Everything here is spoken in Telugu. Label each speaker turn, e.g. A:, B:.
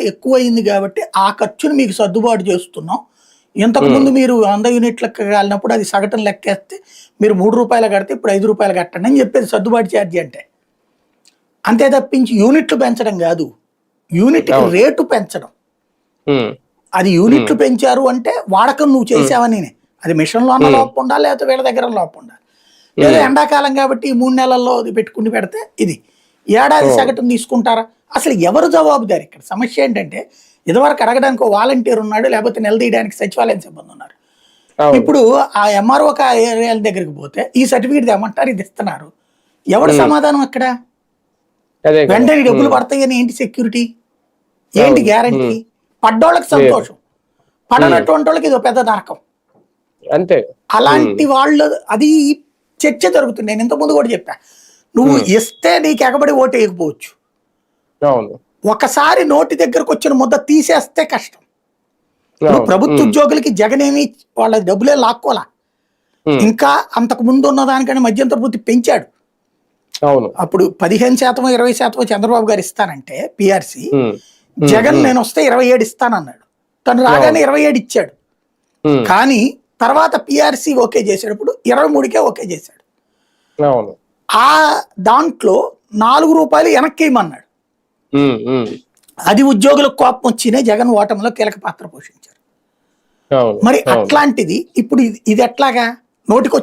A: ఎక్కువ అయింది కాబట్టి ఆ ఖర్చును మీకు సర్దుబాటు చేస్తున్నాం. ఇంతకు ముందు మీరు వంద యూనిట్లకు కాలినప్పుడు అది సగటున లెక్కేస్తే మీరు మూడు రూపాయలు కడితే ఇప్పుడు ఐదు రూపాయలు కట్టండి అని చెప్పేది సర్దుబాటు ఛార్జీ అంటే. అంతే తప్పించి యూనిట్లు పెంచడం కాదు. యూనిట్. రేటు పెంచడం. అది యూనిట్లు పెంచారు అంటే వాడకం నువ్వు చేసావని అది మిషన్లో అన్న లోపం ఉండాలి లేకపోతే వీళ్ళ దగ్గర లోపం ఉండాలి. లేదా ఎండాకాలం కాబట్టి ఈ మూడు నెలల్లో అది పెట్టుకుని పెడితే ఇది. ఏడాది సగటును తీసుకుంటారా? అసలు ఎవరు జవాబుదారు ఇక్కడ? సమస్య ఏంటంటే ఇదివరకు అడగడానికి ఒక వాలంటీర్ ఉన్నాడు లేకపోతే నిలదీయడానికి సచివాలయం సిబ్బంది ఉన్నారు. ఇప్పుడు ఆ ఎంఆర్ఓ ఏరియాల దగ్గరికి పోతే ఈ సర్టిఫికేట్ ఏమంటారు ఇది ఇస్తున్నారు. ఎవడు సమాధానం అక్కడ. వెంటనే డబ్బులు పడతాయని ఏంటి సెక్యూరిటీ ఏంటి గ్యారంటీ పడ్డోళ్ళకి సంతోషం. పడనటువంటి వాళ్ళకి ఇది పెద్ద నరకం.
B: అంతే.
A: అలాంటి వాళ్ళు అది చర్చ జరుగుతుంది. నేను ఇంతకుముందు కూడా చెప్పా. నువ్వు ఇస్తే నీకు ఎగబడి ఓటు వేయకపోవచ్చు ఒకసారి నోటి దగ్గరకు వచ్చిన ముద్ద తీసేస్తే కష్టం. ప్రభుత్వ ఉద్యోగులకి జగన్ ఏమి వాళ్ళ డబ్బులే లాక్కోలా. ఇంకా అంతకు ముందు ఉన్న దానికంటే మధ్యంతర వృత్తి పెంచాడు. అప్పుడు పదిహేను శాతం ఇరవై శాతం చంద్రబాబు గారు ఇస్తానంటే పిఆర్సీ జగన్ నేను వస్తే ఇరవై ఏడు ఇస్తానన్నాడు. తను రాగానే ఇరవై ఏడు ఇచ్చాడు. కానీ తర్వాత పిఆర్సీ ఓకే చేసేటప్పుడు ఇరవై మూడుకే ఓకే చేశాడు. ఆ దాంట్లో నాలుగు రూపాయలు వెనక్కి ఇమ్మన్నాడు అది ఉద్యోగులకు కోపం వచ్చినే జగన్ ఓటమిలో కీలక పాత్ర పోషించారు. మరి అట్లాంటిది ఇప్పుడు ఇది- ఎట్లాగా? నోటికి